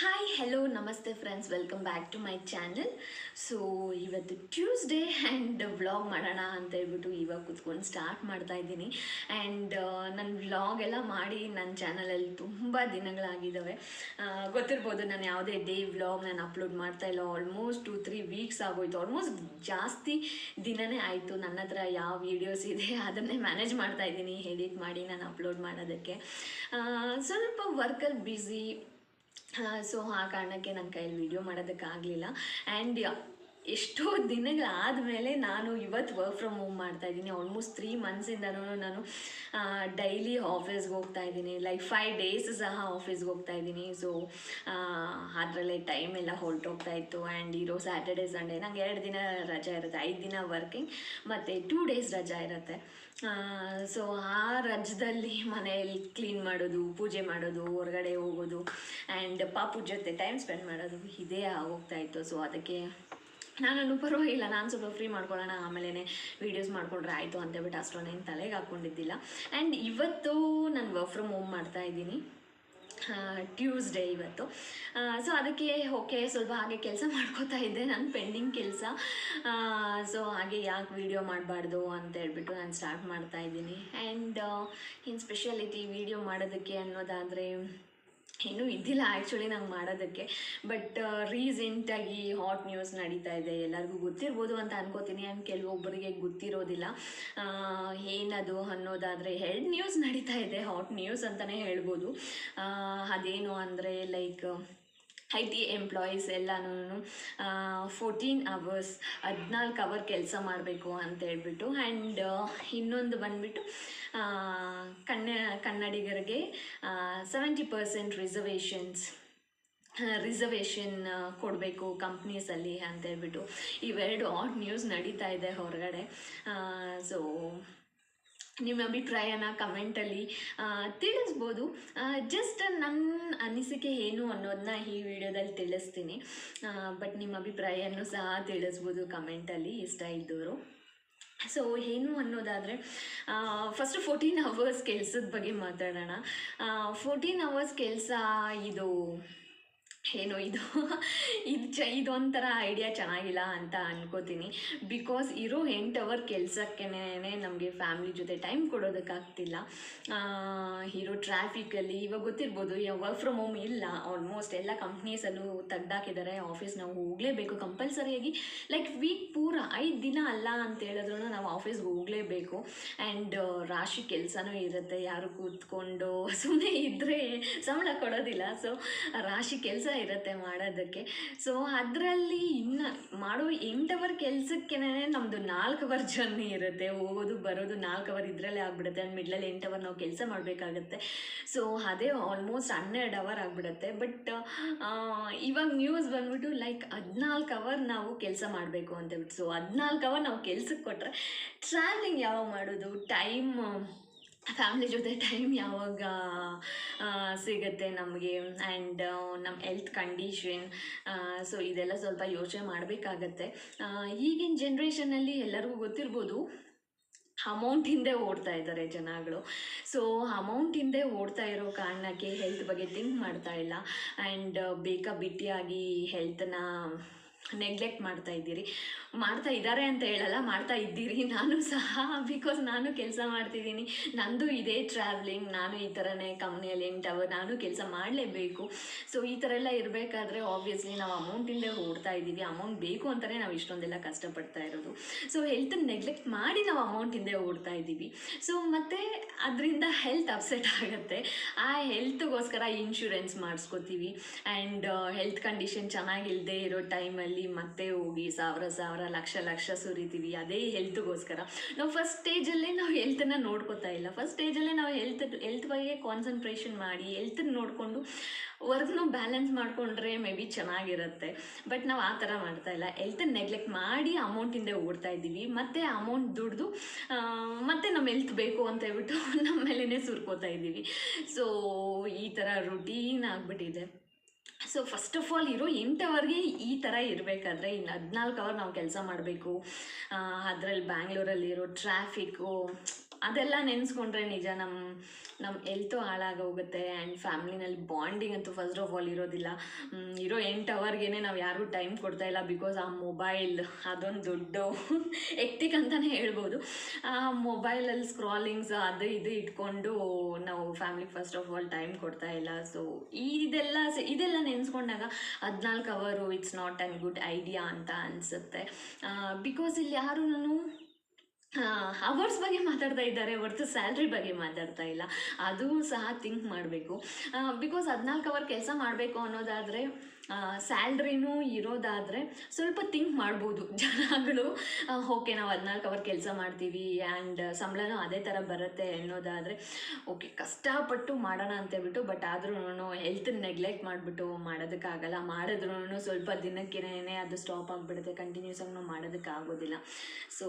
Hi hello ನಮಸ್ತೆ friends welcome back to my channel so ಇವತ್ತು Tuesday and vlog ಮಾಡೋಣ ಅಂತ ಹೇಳ್ಬಿಟ್ಟು ಇವಾಗ ಕುತ್ಕೊಂಡು ಸ್ಟಾರ್ಟ್ ಮಾಡ್ತಾ ಇದ್ದೀನಿ. ಆ್ಯಂಡ್ ನನ್ನ ವ್ಲಾಗ್ ಎಲ್ಲ ಮಾಡಿ ನನ್ನ ಚಾನಲಲ್ಲಿ ತುಂಬ ದಿನಗಳಾಗಿದ್ದಾವೆ ಗೊತ್ತಿರ್ಬೋದು ನಾನು ಯಾವುದೇ ಡೇ ವ್ಲಾಗ್ ನಾನು ಅಪ್ಲೋಡ್ ಮಾಡ್ತಾ ಇಲ್ಲ. ಆಲ್ಮೋಸ್ಟ್ ಟು ತ್ರೀ ವೀಕ್ಸ್ ಆಗೋಯ್ತು. ಆಲ್ಮೋಸ್ಟ್ ಜಾಸ್ತಿ ದಿನನೇ ಆಯಿತು. ನನ್ನ ಹತ್ರ ಯಾವ ವೀಡಿಯೋಸ್ ಇದೆ ಅದನ್ನೇ ಮ್ಯಾನೇಜ್ ಮಾಡ್ತಾ ಇದ್ದೀನಿ. ಎಡಿಟ್ ಮಾಡಿ ನಾನು ಅಪ್ಲೋಡ್ ಮಾಡೋದಕ್ಕೆ. ಸ್ವಲ್ಪ ವರ್ಕಲ್ಲಿ ಬ್ಯುಸಿ ಸೊ ಆ ಕಾರಣಕ್ಕೆ ನನ್ನ ಕೈಯಲ್ಲಿ ವಿಡಿಯೋ ಮಾಡೋದಕ್ಕಾಗಲಿಲ್ಲ. ಆ್ಯಂಡ್ ಎಷ್ಟೋ ದಿನಗಳಾದಮೇಲೆ ನಾನು ಇವತ್ತು ವರ್ಕ್ ಫ್ರಮ್ ಹೋಮ್ ಮಾಡ್ತಾ ಇದ್ದೀನಿ. ಆಲ್ಮೋಸ್ಟ್ ತ್ರೀ ಮಂತ್ಸಿಂದನೂ ನಾನು ಡೈಲಿ ಆಫೀಸ್ಗೆ ಹೋಗ್ತಾ ಇದ್ದೀನಿ. ಲೈಕ್ ಫೈವ್ ಡೇಸ್ ಸಹ ಆಫೀಸ್ಗೆ ಹೋಗ್ತಾ ಇದ್ದೀನಿ. ಸೊ ಅದರಲ್ಲೇ ಟೈಮ್ ಎಲ್ಲ ಹೊರಟೋಗ್ತಾ ಇತ್ತು. ಆ್ಯಂಡ್ ಇರೋ ಸ್ಯಾಟರ್ಡೆ ಸಂಡೇ ನಂಗೆ ಎರಡು ದಿನ ರಜಾ ಇರುತ್ತೆ. ಐದು ದಿನ ವರ್ಕಿಂಗ್ ಮತ್ತು ಟೂ ಡೇಸ್ ರಜಾ ಇರುತ್ತೆ. ಸೊ ಆ ರಜದಲ್ಲಿ ಮನೆಯಲ್ಲಿ ಕ್ಲೀನ್ ಮಾಡೋದು, ಪೂಜೆ ಮಾಡೋದು, ಹೊರಗಡೆ ಹೋಗೋದು ಆ್ಯಂಡ್ ಪಾಪು ಜೊತೆ ಟೈಮ್ ಸ್ಪೆಂಡ್ ಮಾಡೋದು ಇದೇ ಹೋಗ್ತಾ ಇತ್ತು. ಸೊ ಅದಕ್ಕೆ ನಾನು ಪರವಾಗಿಲ್ಲ, ನಾನು ಸ್ವಲ್ಪ ಫ್ರೀ ಮಾಡ್ಕೊಳ್ಳೋಣ ಆಮೇಲೆ ವೀಡಿಯೋಸ್ ಮಾಡ್ಕೊಂಡ್ರೆ ಆಯಿತು ಅಂತೇಳ್ಬಿಟ್ಟು ಅಷ್ಟೊಂದೇನು ತಲೆಗೆ ಹಾಕ್ಕೊಂಡಿದ್ದಿಲ್ಲ ಆ್ಯಂಡ್ ಇವತ್ತು ನಾನು ವರ್ಕ್ ಫ್ರಮ್ ಹೋಮ್ ಮಾಡ್ತಾ ಇದ್ದೀನಿ. ಟ್ಯೂಸ್ಡೇ ಇವತ್ತು. ಸೊ ಅದಕ್ಕೆ ಓಕೆ ಸ್ವಲ್ಪ ಹಾಗೆ ಕೆಲಸ ಮಾಡ್ಕೋತಾ ಇದ್ದೆ, ನಾನು ಪೆಂಡಿಂಗ್ ಕೆಲಸ. ಸೊ ಹಾಗೆ ಯಾಕೆ ವೀಡಿಯೋ ಮಾಡಬಾರ್ದು ಅಂತ ಹೇಳ್ಬಿಟ್ಟು ನಾನು ಸ್ಟಾರ್ಟ್ ಮಾಡ್ತಾ ಇದ್ದೀನಿ. ಆ್ಯಂಡ್ ಇನ್ನು ಸ್ಪೆಷಾಲಿಟಿ ವೀಡಿಯೋ ಮಾಡೋದಕ್ಕೆ ಅನ್ನೋದಾದರೆ ಏನೂ ಇದ್ದಿಲ್ಲ ಆ್ಯಕ್ಚುಲಿ ನಂಗೆ ಮಾಡೋದಕ್ಕೆ. ಬಟ್ ರೀಸೆಂಟಾಗಿ ಹಾಟ್ ನ್ಯೂಸ್ ನಡೀತಾ ಇದೆ, ಎಲ್ಲರಿಗೂ ಗೊತ್ತಿರ್ಬೋದು ಅಂತ ಅನ್ಕೋತೀನಿ. ಆ್ಯಂಡ್ ಕೆಲವೊಬ್ಬರಿಗೆ ಗೊತ್ತಿರೋದಿಲ್ಲ. ಏನದು ಅನ್ನೋದಾದರೆ ಹೆಡ್ ನ್ಯೂಸ್ ನಡೀತಾ ಇದೆ ಹಾಟ್ ನ್ಯೂಸ್ ಅಂತಲೇ ಹೇಳ್ಬೋದು. ಅದೇನು ಅಂದರೆ like I T employees fourteen fourteen hours ಹದಿನಾಲ್ಕು ಅವರ್ ಕೆಲಸ ಮಾಡಬೇಕು ಅಂತ ಹೇಳ್ಬಿಟ್ಟು ಆ್ಯಂಡ್ ಇನ್ನೊಂದು ಬಂದುಬಿಟ್ಟು ಕನ್ನ, ಕನ್ನಡಿಗರಿಗೆ ಸೆವೆಂಟಿ ಪರ್ಸೆಂಟ್ ರಿಸರ್ವೇಷನ್ಸ್ ರಿಸರ್ವೇಷನ್ ಕೊಡಬೇಕು ಕಂಪ್ನೀಸಲ್ಲಿ ಅಂತ ಹೇಳ್ಬಿಟ್ಟು, ಇವೆರಡು ಆಟ್ ನ್ಯೂಸ್ ನಡೀತಾ ಇದೆ ಹೊರಗಡೆ. ಸೊ ನಿಮ್ಮ ಅಭಿಪ್ರಾಯನ ಕಮೆಂಟಲ್ಲಿ ತಿಳಿಸ್ಬೋದು. ಜಸ್ಟ್ ನನ್ನ ಅನಿಸಿಕೆ ಏನು ಅನ್ನೋದನ್ನ ಈ ವಿಡಿಯೋದಲ್ಲಿ ತಿಳಿಸ್ತೀನಿ. ಬಟ್ ನಿಮ್ಮ ಅಭಿಪ್ರಾಯನೂ ಸಹ ತಿಳಿಸ್ಬೋದು ಕಮೆಂಟಲ್ಲಿ ಇಷ್ಟ ಇದ್ದವರು ಸೊ ಏನು ಅನ್ನೋದಾದರೆ ಫಸ್ಟ್ ಫೋರ್ಟೀನ್ ಅವರ್ಸ್ ಕೆಲಸದ ಬಗ್ಗೆ ಮಾತಾಡೋಣ. ಫೋರ್ಟೀನ್ ಅವರ್ಸ್ ಕೆಲಸ ಇದು ಏನು ಇದು. ಇದು ಚ, ಇದೊಂಥರ ಐಡಿಯಾ ಚೆನ್ನಾಗಿಲ್ಲ ಅಂತ ಅನ್ಕೋತೀನಿ. ಬಿಕಾಸ್ ಇರೋ ಎಂಟು ಅವರ್ ಕೆಲಸಕ್ಕೇನೆ ನಮಗೆ ಫ್ಯಾಮ್ಲಿ ಜೊತೆ ಟೈಮ್ ಕೊಡೋದಕ್ಕಾಗ್ತಿಲ್ಲ. ಇರೋ ಟ್ರಾಫಿಕಲ್ಲಿ ಇವಾಗ ಗೊತ್ತಿರ್ಬೋದು ವರ್ಕ್ ಫ್ರಮ್ ಹೋಮ್ ಇಲ್ಲ. ಆಲ್ಮೋಸ್ಟ್ ಎಲ್ಲ ಕಂಪ್ನೀಸಲ್ಲೂ ತೆಗ್ದಾಕಿದ್ದಾರೆ. ಆಫೀಸ್ ನಾವು ಹೋಗಲೇಬೇಕು ಕಂಪಲ್ಸರಿಯಾಗಿ ಲೈಕ್ ವೀಕ್ ಪೂರ ಐದು ದಿನ ಅಲ್ಲ ಅಂತ ಹೇಳಿದ್ರು ನಾವು ಆಫೀಸ್ಗೆ ಹೋಗಲೇಬೇಕು. ಆ್ಯಂಡ್ ರಾಶಿ ಕೆಲಸನೂ ಇರುತ್ತೆ. ಯಾರು ಕೂತ್ಕೊಂಡು ಸುಮ್ಮನೆ ಇದ್ದರೆ ಸಂಬಳ ಕೊಡೋದಿಲ್ಲ. ಸೊ ರಾಶಿ ಕೆಲಸ ಇರುತ್ತೆ ಮಾಡೋದಕ್ಕೆ. ಸೊ ಅದರಲ್ಲಿ ಇನ್ನು ಮಾಡೋ ಎಂಟು ಅವರ್ ಕೆಲಸಕ್ಕೇನೆ ನಮ್ಮದು ನಾಲ್ಕು ಅವರ್ ಜರ್ನಿ ಇರುತ್ತೆ. ಹೋಗೋದು, ಬರೋದು ನಾಲ್ಕು ಅವರ್ ಇದರಲ್ಲೇ ಆಗ್ಬಿಡುತ್ತೆ. ಆ್ಯಂಡ್ ಮಿಡ್ಲಲ್ಲಿ ಎಂಟು ಅವರ್ ನಾವು ಕೆಲಸ ಮಾಡಬೇಕಾಗತ್ತೆ. ಸೊ ಅದೇ ಆಲ್ಮೋಸ್ಟ್ ಹನ್ನೆರಡು ಅವರ್ ಆಗಿಬಿಡುತ್ತೆ. ಬಟ್ ಇವಾಗ ನ್ಯೂಸ್ ಬಂದ್ಬಿಟ್ಟು ಲೈಕ್ ಹದಿನಾಲ್ಕು ಅವರ್ ನಾವು ಕೆಲಸ ಮಾಡಬೇಕು ಅಂತ ಹೇಳ್ಬಿಟ್ಟು. ಸೊ ಹದಿನಾಲ್ಕು ಅವರ್ ನಾವು ಕೆಲ್ಸಕ್ಕೆ ಕೊಟ್ಟರೆ ಟ್ರಾವೆಲಿಂಗ್ ಯಾವಾಗ ಮಾಡೋದು? ಟೈಮ್ ಫ್ಯಾಮ್ಲಿ ಜೊತೆ ಟೈಮ್ ಯಾವಾಗ ಸಿಗುತ್ತೆ ನಮಗೆ? ಆ್ಯಂಡ್ ನಮ್ಮ ಹೆಲ್ತ್ ಕಂಡೀಷನ್ ಸೊ ಇದೆಲ್ಲ ಸ್ವಲ್ಪ ಯೋಚನೆ ಮಾಡಬೇಕಾಗತ್ತೆ. ಈಗಿನ ಜನ್ರೇಷನಲ್ಲಿ ಎಲ್ಲರಿಗೂ ಗೊತ್ತಿರ್ಬೋದು ಅಮೌಂಟ್ ಹಿಂದೆ ಓಡ್ತಾ ಇದ್ದಾರೆ ಜನಗಳು. ಸೊ ಅಮೌಂಟ್ ಹಿಂದೆ ಓಡ್ತಾ ಇರೋ ಕಾರಣಕ್ಕೆ ಹೆಲ್ತ್ ಬಗ್ಗೆ ಥಿಂಕ್ ಮಾಡ್ತಾ ಇಲ್ಲ. ಆ್ಯಂಡ್ ಬೇಕಾಬಿಟ್ಟಿಯಾಗಿ ಹೆಲ್ತನ್ನ ನೆಗ್ಲೆಕ್ಟ್ ಮಾಡ್ತಾ ಇದ್ದೀರಿ. ಮಾಡ್ತಾ ಇದ್ದಾರೆ ಅಂತ ಹೇಳಲ್ಲ, ಮಾಡ್ತಾ ಇದ್ದೀರಿ. ನಾನು ಸಹ ಬಿಕಾಸ್ ನಾನು ಕೆಲಸ ಮಾಡ್ತಿದ್ದೀನಿ. ನಂದು ಇದೇ ಟ್ರಾವೆಲಿಂಗ್ ನಾನು ಈ ಥರನೇ ಕಂಪ್ನಿಯಲ್ಲಿ ಎಂಟು ನಾನು ಕೆಲಸ ಮಾಡಲೇಬೇಕು. ಸೊ ಈ ಥರ ಎಲ್ಲ ಇರಬೇಕಾದ್ರೆ ಆಬ್ವಿಯಸ್ಲಿ ನಾವು ಅಮೌಂಟಿಂದ ಓಡ್ತಾ ಇದ್ದೀವಿ. ಅಮೌಂಟ್ ಬೇಕು ಅಂತಲೇ ನಾವು ಇಷ್ಟೊಂದೆಲ್ಲ ಕಷ್ಟಪಡ್ತಾ ಇರೋದು. ಸೊ ಹೆಲ್ತ್ ನೆಗ್ಲೆಕ್ಟ್ ಮಾಡಿ ನಾವು ಅಮೌಂಟ್ ಓಡ್ತಾ ಇದ್ದೀವಿ. ಸೊ ಮತ್ತು ಅದರಿಂದ ಹೆಲ್ತ್ ಅಪ್ಸೆಟ್ ಆಗುತ್ತೆ. ಆ ಹೆಲ್ತ್ಗೋಸ್ಕರ ಇನ್ಶೂರೆನ್ಸ್ ಮಾಡಿಸ್ಕೋತೀವಿ. ಆ್ಯಂಡ್ ಹೆಲ್ತ್ ಕಂಡೀಷನ್ ಚೆನ್ನಾಗಿಲ್ಲದೆ ಇರೋ ಟೈಮಲ್ಲಿ ಮತ್ತೆ ಹೋಗಿ ಸಾವಿರ ಸಾವಿರ ಲಕ್ಷ ಲಕ್ಷ ಸುರಿತೀವಿ, ಅದೇ ಹೆಲ್ತ್ಗೋಸ್ಕರ ನಾವು ಫಸ್ಟ್ ಸ್ಟೇಜಲ್ಲೇ ನಾವು ಹೆಲ್ತನ್ನು ನೋಡ್ಕೋತಾ ಇಲ್ಲ. ಫಸ್ಟ್ ಸ್ಟೇಜಲ್ಲೇ ನಾವು ಹೆಲ್ತ್ ಹೆಲ್ತ್ ಬಗ್ಗೆ ಕಾನ್ಸಂಟ್ರೇಷನ್ ಮಾಡಿ ಹೆಲ್ತನ್ನ ನೋಡಿಕೊಂಡು ವರ್ಕ್ನು ಬ್ಯಾಲೆನ್ಸ್ ಮಾಡಿಕೊಂಡ್ರೆ ಮೇ ಬಿ ಚೆನ್ನಾಗಿರುತ್ತೆ. ಬಟ್ ನಾವು ಆ ಥರ ಮಾಡ್ತಾ ಇಲ್ಲ. ಹೆಲ್ತನ್ನ ನೆಗ್ಲೆಕ್ಟ್ ಮಾಡಿ ಅಮೌಂಟಿಂದ ಓಡ್ತಾ ಇದ್ದೀವಿ. ಮತ್ತೆ ಅಮೌಂಟ್ ದುಡ್ದು ಮತ್ತೆ ನಮ್ಮ ಹೆಲ್ತ್ ಬೇಕು ಅಂತ ಹೇಳ್ಬಿಟ್ಟು ನಮ್ಮ ಮೇಲೇ ಸುರ್ಕೋತಾ ಇದ್ದೀವಿ. ಸೊ ಈ ಥರ ರುಟೀನ್ ಆಗಿಬಿಟ್ಟಿದೆ. ಸೊ ಫಸ್ಟ್ ಆಫ್ ಆಲ್ ಇರೋ ಎಂಟು ಅವರ್ಗೆ ಈ ಥರ ಇರಬೇಕಾದ್ರೆ ಇನ್ನು ಹದಿನಾಲ್ಕು ಅವರ್ ನಾವು ಕೆಲಸ ಮಾಡಬೇಕು. ಅದರಲ್ಲಿ ಬ್ಯಾಂಗ್ಳೂರಲ್ಲಿರೋ ಟ್ರಾಫಿಕ್ಕು ಅದೆಲ್ಲ ನೆನೆಸ್ಕೊಂಡ್ರೆ ನಿಜ ನಮ್ಮ ನಮ್ಮ ಹೆಲ್ತು ಹಾಳಾಗೋಗುತ್ತೆ ಆ್ಯಂಡ್ ಫ್ಯಾಮ್ಲಿನಲ್ಲಿ ಬಾಂಡಿಂಗ್ ಅಂತೂ ಫಸ್ಟ್ ಆಫ್ ಆಲ್ ಇರೋದಿಲ್ಲ. ಇರೋ ಎಂಟು ಅವರ್ಗೇನೆ ನಾವು ಯಾರೂ ಟೈಮ್ ಕೊಡ್ತಾ ಇಲ್ಲ ಬಿಕಾಸ್ ಆ ಮೊಬೈಲ್ ಅದೊಂದು ದೊಡ್ಡ ಎಕ್ಟಿಕ್ ಅಂತಲೇ ಹೇಳ್ಬೋದು. ಆ ಮೊಬೈಲಲ್ಲಿ ಸ್ಕ್ರಾಲಿಂಗ್ಸ್ ಅದು ಇದು ಇಟ್ಕೊಂಡು ನಾವು ಫ್ಯಾಮ್ಲಿಗೆ ಫಸ್ಟ್ ಆಫ್ ಆಲ್ ಟೈಮ್ ಕೊಡ್ತಾ ಇಲ್ಲ. ಸೊ ಇದೆಲ್ಲ ಇದೆಲ್ಲ ನೆನೆಸ್ಕೊಂಡಾಗ ಹದಿನಾಲ್ಕು ಅವರು it's not an good idea ಅಂತ ಅನಿಸುತ್ತೆ. ಬಿಕಾಸ್ ಇಲ್ಲಿ ಯಾರೂ ಅವರ್ಸ್ ಬಗ್ಗೆ ಮಾತಾಡ್ತಾ ಇದ್ದಾರೆ, ಹೊರತು ಸ್ಯಾಲ್ರಿ ಬಗ್ಗೆ ಮಾತಾಡ್ತಾ ಇಲ್ಲ. ಅದು ಸಹ ಥಿಂಕ್ ಮಾಡಬೇಕು. ಬಿಕಾಸ್ ಹದಿನಾಲ್ಕು ಅವರ್ ಕೆಲಸ ಮಾಡಬೇಕು ಅನ್ನೋದಾದರೆ ಸ್ಯಾಲ್ರಿನೂ ಇರೋದಾದರೆ ಸ್ವಲ್ಪ ಥಿಂಕ್ ಮಾಡ್ಬೋದು ಜನಗಳು. ಓಕೆ ನಾವು ಹದಿನಾಲ್ಕು ಅವರ್ ಕೆಲಸ ಮಾಡ್ತೀವಿ ಆ್ಯಂಡ್ ಸಂಬಳನೂ ಅದೇ ಥರ ಬರುತ್ತೆ ಅನ್ನೋದಾದರೆ ಓಕೆ ಕಷ್ಟಪಟ್ಟು ಮಾಡೋಣ ಅಂತೇಳ್ಬಿಟ್ಟು ಬಟ್ ಆದ್ರೂ ಹೆಲ್ತ್ ನೆಗ್ಲೆಕ್ಟ್ ಮಾಡಿಬಿಟ್ಟು ಮಾಡೋದಕ್ಕಾಗಲ್ಲ. ಮಾಡಿದ್ರೂ ಸ್ವಲ್ಪ ದಿನಕ್ಕೇನೆ ಅದು ಸ್ಟಾಪ್ ಆಗಿಬಿಡುತ್ತೆ. ಕಂಟಿನ್ಯೂಸ್ ಆಗಿ ನಾವು ಮಾಡೋದಕ್ಕಾಗೋದಿಲ್ಲ. ಸೊ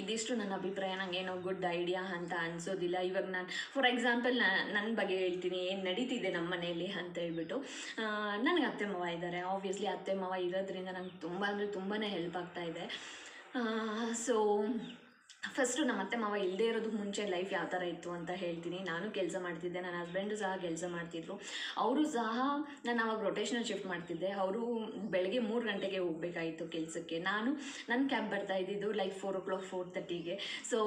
ಇದಿಷ್ಟು ನನ್ನ ಅಭಿಪ್ರಾಯ ನನಗೇನೋ ಗುಡ್ ಐಡಿಯಾ ಅಂತ ಅನಿಸೋದಿಲ್ಲ. ಇವಾಗ ನಾನು ಫಾರ್ ಎಕ್ಸಾಂಪಲ್ ನನ್ನ ಬಗ್ಗೆ ಹೇಳ್ತೀನಿ, ಏನು ನಡೀತಿದೆ ನಮ್ಮ ಮನೆಯಲ್ಲಿ ಅಂತ ಹೇಳ್ಬಿಟ್ಟು ನನಗೆ ಅತ್ತೆ ಮಾವ ಇದ್ದಾರೆ ಆಬ್ವಿಯಸ್ಲಿ ಅತ್ತೆ ಮಾವ ಇರೋದ್ರಿಂದ ನಂಗೆ ತುಂಬ ಅಂದರೆ ತುಂಬಾ ಹೆಲ್ಪ್ ಆಗ್ತಾ ಇದೆ. ಸೊ ಫಸ್ಟು ನಮ್ಮ ಅತ್ತೆ ಮಾವ ಇಲ್ಲದೇ ಇರೋದಕ್ಕೆ ಮುಂಚೆ ಲೈಫ್ ಯಾವ ಥರ ಇತ್ತು ಅಂತ ಹೇಳ್ತೀನಿ. ನಾನು ಕೆಲಸ ಮಾಡ್ತಿದ್ದೆ, ನನ್ನ ಹಸ್ಬೆಂಡು ಸಹ ಕೆಲಸ ಮಾಡ್ತಿದ್ರು. ಅವರು ಸಹ ನಾನು ಅವಾಗ ರೊಟೇಷನಲ್ ಶಿಫ್ಟ್ ಮಾಡ್ತಿದ್ದೆ. ಅವರು ಬೆಳಗ್ಗೆ ಮೂರು ಗಂಟೆಗೆ ಹೋಗಬೇಕಾಯಿತು ಕೆಲಸಕ್ಕೆ. ನಾನು ನನ್ನ ಕ್ಯಾಬ್ ಬರ್ತಾ ಇದ್ದಿದ್ದು like four o'clock four ತರ್ಟಿಗೆ ಸೊ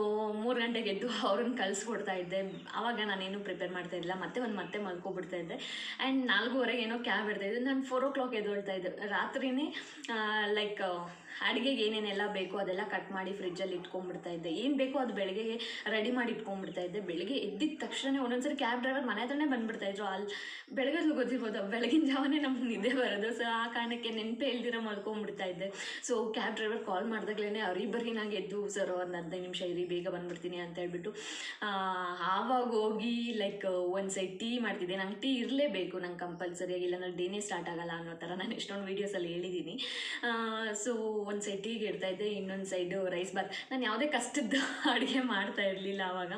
ಮೂರು ಗಂಟೆಗೆ ಎದ್ದು ಅವ್ರನ್ನ ಕಳಿಸ್ಕೊಡ್ತಾ ಇದ್ದೆ. ಆವಾಗ ನಾನೇನು ಪ್ರಿಪೇರ್ ಮಾಡ್ತಾ ಇದ್ದಿಲ್ಲ ಮತ್ತೆ ಒಂದು ಮತ್ತೆ ಮಲ್ಕೊಬಿಡ್ತಾ ಇದ್ದೆ. ಆ್ಯಂಡ್ ನಾಲ್ಕೂವರೆಗೆ ಏನೋ ಕ್ಯಾಬ್ ಇರ್ತಾ ಇದ್ದೆ. ನಾನು ಫೋರ್ ಓ ಕ್ಲಾಕ್ ಎದ್ದೊಳ್ತಾ ಇದ್ದೆ. ರಾತ್ರಿನೇ ಲೈಕ್ ಅಡುಗೆಗೆ ಏನೇನೆಲ್ಲ ಬೇಕೋ ಅದೆಲ್ಲ ಕಟ್ ಮಾಡಿ ಫ್ರಿಜ್ಜಲ್ಲಿ ಇಟ್ಕೊಂಡ್ಬಿಡ್ತಾ ಇದ್ದೆ. ಏನು ಬೇಕೋ ಅದು ಬೆಳಗ್ಗೆ ರೆಡಿ ಮಾಡಿ ಇಟ್ಕೊಂಡ್ಬಿಡ್ತಾ ಇದ್ದೆ. ಬೆಳಗ್ಗೆ ಎದ್ದಿದ ತಕ್ಷಣ ಒಂದೊಂದ್ಸರಿ ಕ್ಯಾಬ್ ಡ್ರೈವರ್ ಮನೆ ಹತ್ರನೇ ಬಂದ್ಬಿಡ್ತಾ ಇದ್ರು. ಅಲ್ಲಿ ಬೆಳಗ್ಗೆ ಗೊತ್ತಿರ್ಬೋದು, ಬೆಳಗಿನ ಜಾವನೇ ನಮ್ಗೆ ನಿದ್ದೆ ಬರೋದು. ಸೊ ಆ ಕಾರಣಕ್ಕೆ ನೆನಪೇ ಇಲ್ದಿರ ಮಲ್ಕೊಂಡ್ಬಿಡ್ತಾ ಇದ್ದೆ. ಸೊ ಕ್ಯಾಬ್ ಡ್ರೈವರ್ ಕಾಲ್ ಮಾಡಿದಾಗ್ಲೇ ಅವ್ರಿಗೆ ಬರೀ ನಂಗೆ ಎದ್ದು. ಸರ್, ಒಂದು ಹದಿನೈದು ನಿಮಿಷ ಇರಿ, ಬೇಗ ಬಂದ್ಬಿಡ್ತೀನಿ ಅಂತ ಹೇಳ್ಬಿಟ್ಟು ಆವಾಗ ಹೋಗಿ ಲೈಕ್ ಒಂದು ಸೈಡ್ ಟೀ ಮಾಡ್ತಿದ್ದೆ. ನಂಗೆ ಟೀ ಇರಲೇಬೇಕು, ನಂಗೆ ಕಂಪಲ್ಸರಿಯಾಗಿ ಇಲ್ಲ ನಾನು ಡೇನೇ ಸ್ಟಾರ್ಟ್ ಆಗಲ್ಲ ಅನ್ನೋ ಥರ ನಾನು ಎಷ್ಟೊಂದು ವೀಡಿಯೋಸಲ್ಲಿ ಹೇಳಿದ್ದೀನಿ ಸೊ ಒಂದು ಸೈಡ್ ಟೀಗೆ ಇಡ್ತಾ ಇದ್ದೆ, ಇನ್ನೊಂದು ಸೈಡು ರೈಸ್ ಬಾತ್ ನಾನು ಯಾವುದೇ ಕಷ್ಟದ ಅಡುಗೆ ಮಾಡ್ತಾ ಇರಲಿಲ್ಲ ಆವಾಗ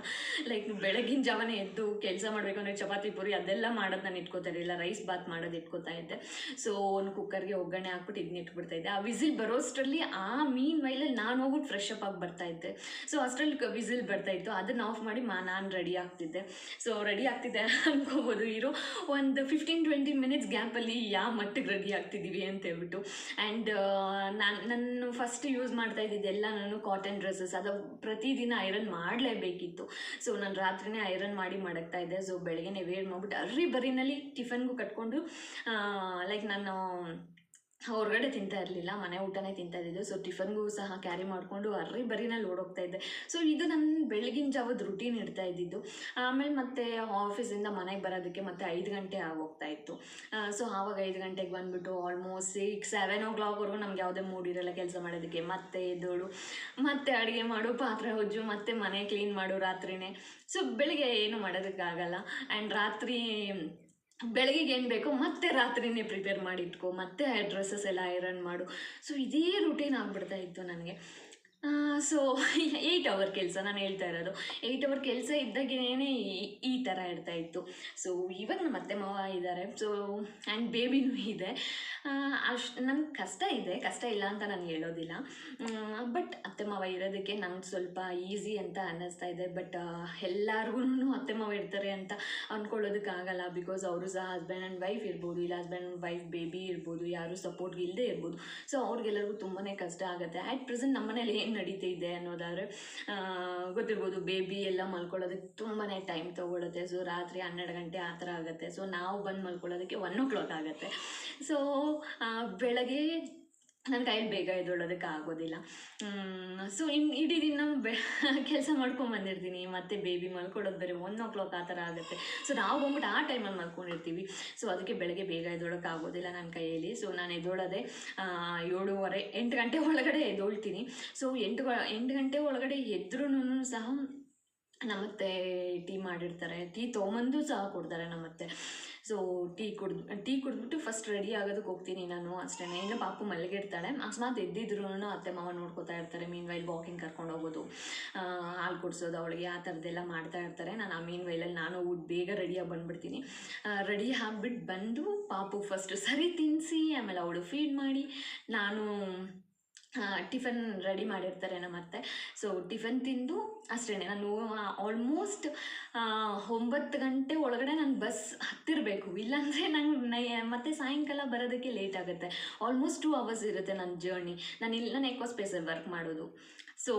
ಲೈಕ್ ಬೆಳಗಿನ ಜಾವನೇ ಎದ್ದು ಕೆಲಸ ಮಾಡಬೇಕು ಅಂದರೆ ಚಪಾತಿ, ಪೂರಿ ಅದೆಲ್ಲ ಮಾಡೋದು ನಾನು ಇಟ್ಕೋತಾ ಇರಲಿಲ್ಲ. ರೈಸ್ ಬಾತ್ ಮಾಡೋದು ಇಟ್ಕೋತಾ ಇದ್ದೆ. ಸೊ ಒಂದು ಕುಕ್ಕರ್ಗೆ ಒಗ್ಗರಣೆ ಹಾಕ್ಬಿಟ್ಟು ಇದನ್ನ ಇಟ್ಬಿಡ್ತಾ ಇದ್ದೆ. ಆ ವಿಸಿಲ್ ಬರೋಷ್ಟರಲ್ಲಿ ಆ ಮೀನ್ ಮೈಲಲ್ಲಿ ನಾನು ಹೋಗ್ಬಿಟ್ಟು ಫ್ರೆಶ್ ಅಪ್ ಆಗಿ ಬರ್ತಾ ಇದ್ದೆ. ಸೊ ಅಷ್ಟರಲ್ಲಿ ವಿಸಿಲ್ ಬರ್ತಾ ಇತ್ತು. ಅದನ್ನ ಆಫ್ ಮಾಡಿ ಮಾ, ನಾನು ರೆಡಿ ಆಗ್ತಿದ್ದೆ. ಸೊ ರೆಡಿ ಆಗ್ತಿದ್ದೆ ಅನ್ಕೋಬೋದು ಇರೋ. ಒಂದು ಫಿಫ್ಟೀನ್ ಟ್ವೆಂಟಿ ಮಿನಿಟ್ಸ್ ಗ್ಯಾಪಲ್ಲಿ ಯಾವ ಮಟ್ಟಿಗೆ ರೆಡಿ ಆಗ್ತಿದ್ದೀವಿ ಅಂತ ಹೇಳ್ಬಿಟ್ಟು. ಆ್ಯಂಡ್ ನಾನು ನಾನು ಫಸ್ಟ್ ಯೂಸ್ ಮಾಡ್ತಾ ಇದ್ದಿದ್ದೆಲ್ಲ ನಾನು ಕಾಟನ್ ಡ್ರೆಸ್ಸಸ್ ಅದು ಪ್ರತಿದಿನ ಐರನ್ ಮಾಡಲೇಬೇಕಿತ್ತು. ಸೊ ನಾನು ರಾತ್ರಿನೇ ಐರನ್ ಮಾಡಿ ಮಡಗ್ತಾ ಇದ್ದೆ. ಸೊ ಬೆಳಗ್ಗೆನೇ ವೇರ್ ಮಾಡ್ಬಿಟ್ಟು ಅರ್ರಿ ಬರೀನಲ್ಲಿ ಟಿಫನ್ಗೂ ಕಟ್ಕೊಂಡು ಲೈಕ್ ನಾನು ಹೊರಗಡೆ ತಿಂತಾ ಇರಲಿಲ್ಲ, ಮನೆ ಊಟನೇ ತಿಂತಾ ಇದ್ದಿದ್ದು. ಸೊ ಟಿಫನ್ಗೂ ಸಹ ಕ್ಯಾರಿ ಮಾಡಿಕೊಂಡು ಅರ್ರಿ ಬರೀನಲ್ಲಿ ಓಡೋಗ್ತಾ ಇದ್ದೆ. ಸೊ ಇದು ನನ್ನ ಬೆಳಗಿನ ಜಾವದ ರುಟೀನ್ ಇಡ್ತಾ ಇದ್ದಿದ್ದು. ಆಮೇಲೆ ಮತ್ತೆ ಆಫೀಸಿಂದ ಮನೆಗೆ ಬರೋದಕ್ಕೆ ಮತ್ತೆ ಐದು ಗಂಟೆ ಆಗೋಗ್ತಾ ಇತ್ತು. ಸೊ ಆವಾಗ ಐದು ಗಂಟೆಗೆ ಬಂದುಬಿಟ್ಟು ಆಲ್ಮೋಸ್ಟ್ ಸಿಕ್ಸ್ ಸೆವೆನ್ ಓ ಕ್ಲಾಕ್ವರೆಗೂ ನಮ್ಗೆ ಯಾವುದೇ ಮೂಡ್ ಇರಲ್ಲ ಕೆಲಸ ಮಾಡೋದಕ್ಕೆ. ಮತ್ತೆ ಎದ್ದೋಳು, ಮತ್ತೆ ಅಡುಗೆ ಮಾಡು, ಪಾತ್ರೆ ಹೊಜ್ಜು, ಮತ್ತೆ ಮನೆ ಕ್ಲೀನ್ ಮಾಡು ರಾತ್ರಿನೇ. ಸೊ ಬೆಳಿಗ್ಗೆ ಏನು ಮಾಡೋದಕ್ಕಾಗಲ್ಲ. ಆ್ಯಂಡ್ ರಾತ್ರಿ ಬೆಳಗ್ಗೆಗೆ ಏನು ಬೇಕೋ ಮತ್ತೆ ರಾತ್ರಿನೇ ಪ್ರಿಪೇರ್ ಮಾಡಿ ಇಟ್ಕೋ, ಮತ್ತೆ ಡ್ರೆಸ್ಸಸ್ ಎಲ್ಲ ಐರನ್ ಮಾಡು. ಸೊ ಇದೇ ರುಟೀನ್ ಆಗಿಬಿಡ್ತಾ ಇತ್ತು ನನಗೆ. ಸೊ ಏಯ್ಟ್ ಅವರ್ ಕೆಲಸ ನಾನು ಹೇಳ್ತಾ ಇರೋದು. ಏಯ್ಟ್ ಅವರ್ ಕೆಲಸ ಇದ್ದಾಗೇನೆ ಈ- ಥರ ಇರ್ತಾ ಇತ್ತು. ಸೊ ಇವಾಗ ನಮ್ಮ ಅತ್ತೆ ಮಾವ ಇದ್ದಾರೆ ಸೊ ಆ್ಯಂಡ್ ಬೇಬಿನೂ ಇದೆ. ಅಷ್ಟು ನಂಗೆ ಕಷ್ಟ ಇದೆ. ಕಷ್ಟ ಇಲ್ಲ ಅಂತ ನಾನು ಹೇಳೋದಿಲ್ಲ. ಬಟ್ ಅತ್ತೆ ಮಾವ ಇರೋದಕ್ಕೆ ನಂಗೆ ಸ್ವಲ್ಪ ಈಸಿ ಅಂತ ಅನ್ನಿಸ್ತಾ ಇದೆ. ಬಟ್ ಎಲ್ಲರಿಗೂ ಅತ್ತೆ ಮಾವ ಇರ್ತಾರೆ ಅಂತ ಅಂದ್ಕೊಳ್ಳೋದಕ್ಕಾಗಲ್ಲ ಬಿಕಾಸ್ ಅವರು ಸಹ ಹಸ್ಬೆಂಡ್ ಆ್ಯಂಡ್ ವೈಫ್ ಇರ್ಬೋದು. ಇಲ್ಲ ಹಸ್ಬೆಂಡ್ ಆ್ಯಂಡ್ ವೈಫ್ ಬೇಬಿ ಇರ್ಬೋದು. ಯಾರು ಸಪೋರ್ಟ್ಗೆ ಇಲ್ಲದೆ ಇರ್ಬೋದು. ಸೊ ಅವ್ರಿಗೆಲ್ಲರಿಗೂ ತುಂಬಾ ಕಷ್ಟ ಆಗುತ್ತೆ. ಆ್ಯಟ್ ಪ್ರೆಸೆಂಟ್ ನಮ್ಮ ಏನು ನಡೀತಿದೆ ಅನ್ನೋದಾದರೆ ಗೊತ್ತಿರ್ಬೋದು ಬೇಬಿ ಎಲ್ಲ ಮಲ್ಕೊಳ್ಳೋದಕ್ಕೆ ತುಂಬಾ ಟೈಮ್ ತೊಗೊಳುತ್ತೆ. ಸೊ ರಾತ್ರಿ ಹನ್ನೆರಡು ಗಂಟೆ ಆ ಥರ ಆಗುತ್ತೆ. ಸೊ ನಾವು ಬಂದು ಮಲ್ಕೊಳ್ಳೋದಕ್ಕೆ ಒನ್ ಓ ಕ್ಲಾಕ್ ಆಗುತ್ತೆ ಸೊ ಬೆಳಗ್ಗೆ ನನ್ನ ಕೈಯಲ್ಲಿ ಬೇಗ ಎದ್ದೊಳ್ಳೋದಕ್ಕೆ ಆಗೋದಿಲ್ಲ. ಸೊ ಇನ್ನು ಇಡೀ ದಿನ ಬೆ ಕೆಲಸ ಮಾಡ್ಕೊಂಡು ಬಂದಿರ್ತೀನಿ. ಮತ್ತೆ ಬೇಬಿ ಮಲ್ಕೊಳ್ಳೋದು ಬೇರೆ ಒನ್ ಓ ಕ್ಲಾಕ್ ಆ ಥರ ಆಗುತ್ತೆ. ಸೊ ನಾವು ಬಂದ್ಬಿಟ್ಟು ಆ ಟೈಮಲ್ಲಿ ಮಲ್ಕೊಂಡಿರ್ತೀವಿ. ಸೊ ಅದಕ್ಕೆ ಬೆಳಗ್ಗೆ ಬೇಗ ಎದ್ದೊಳಕ್ಕೆ ಆಗೋದಿಲ್ಲ ನನ್ನ ಕೈಯಲ್ಲಿ. ಸೊ ನಾನು ಎದ್ದೊಳೋದೆ ಏಳುವರೆ, ಎಂಟು ಗಂಟೆ ಒಳಗಡೆ ಎದ್ದೊಳ್ತೀನಿ. ಸೊ ಎಂಟು ಎಂಟು ಗಂಟೆ ಒಳಗಡೆ ಎದ್ರೂ ಸಹ ನಮ್ಮತ್ತೆ ಟೀ ಮಾಡಿರ್ತಾರೆ. ಟೀ ತೊಗೊಂಬಂದು ಸಹ ಕೊಡ್ತಾರೆ ನಮ್ಮತ್ತೆ. ಸೊ ಟೀ ಕುಡ್ದು ಟೀ ಕುಡಿದ್ಬಿಟ್ಟು ಫಸ್ಟ್ ರೆಡಿ ಆಗೋದಕ್ಕೆ ಹೋಗ್ತೀನಿ ನಾನು ಅಷ್ಟೇ ಇನ್ನು ಪಾಪು ಮಲಗಿರ್ತಾಳೆ. ಅಕಸ್ಮಾತ್ ಎದ್ದಿದ್ರು ಅತ್ತೆ, ಮಾವ ನೋಡ್ಕೋತಾ ಇರ್ತಾರೆ ಮೀನ್ ವೈಲ್ ವಾಕಿಂಗ್ ಕರ್ಕೊಂಡು ಹೋಗೋದು. ಹಾಲು ಕುಡಿಸೋದು, ಅವಳಿಗೆ ಆ ಥರದ್ದೆಲ್ಲ ಮಾಡ್ತಾ ಇರ್ತಾರೆ. ನಾನು ಆ ಮೀನ್ ವೈಲಲ್ಲಿ ನಾನು ಊಟ ಬೇಗ ರೆಡಿಯಾಗಿ ಬಂದುಬಿಡ್ತೀನಿ. ರೆಡಿ ಆಗಿಬಿಟ್ಟು ಬಂದು ಪಾಪು ಫಸ್ಟ್ ಸರಿ ತಿನ್ನಿಸಿ ಆಮೇಲೆ ಅವಳು ಫೀಡ್ ಮಾಡಿ. ನಾನು ಟಿಫನ್ ರೆಡಿ ಮಾಡಿರ್ತಾರೆ ನಮ್ಮ ಅತ್ತೆ ಸೊ ಟಿಫನ್ ತಿಂದು ಅಷ್ಟೇ ನಾನು ಆಲ್ಮೋಸ್ಟ್ ಒಂಬತ್ತು ಗಂಟೆ ಒಳಗಡೆ ನಾನು ಬಸ್ ಹತ್ತಿರಬೇಕು. ಇಲ್ಲಾಂದರೆ ನಂಗೆ ನೈ, ಮತ್ತೆ ಸಾಯಂಕಾಲ ಬರೋದಕ್ಕೆ ಲೇಟ್ ಆಗುತ್ತೆ. ಆಲ್ಮೋಸ್ಟ್ ಟೂ ಅವರ್ಸ್ ಇರುತ್ತೆ ನನ್ನ ಜರ್ನಿ ನಾನು ಇಲ್ಲಿ ನಾನು ಎಕೋ ಸ್ಪೇಸಲ್ಲಿ ವರ್ಕ್ ಮಾಡೋದು. ಸೊ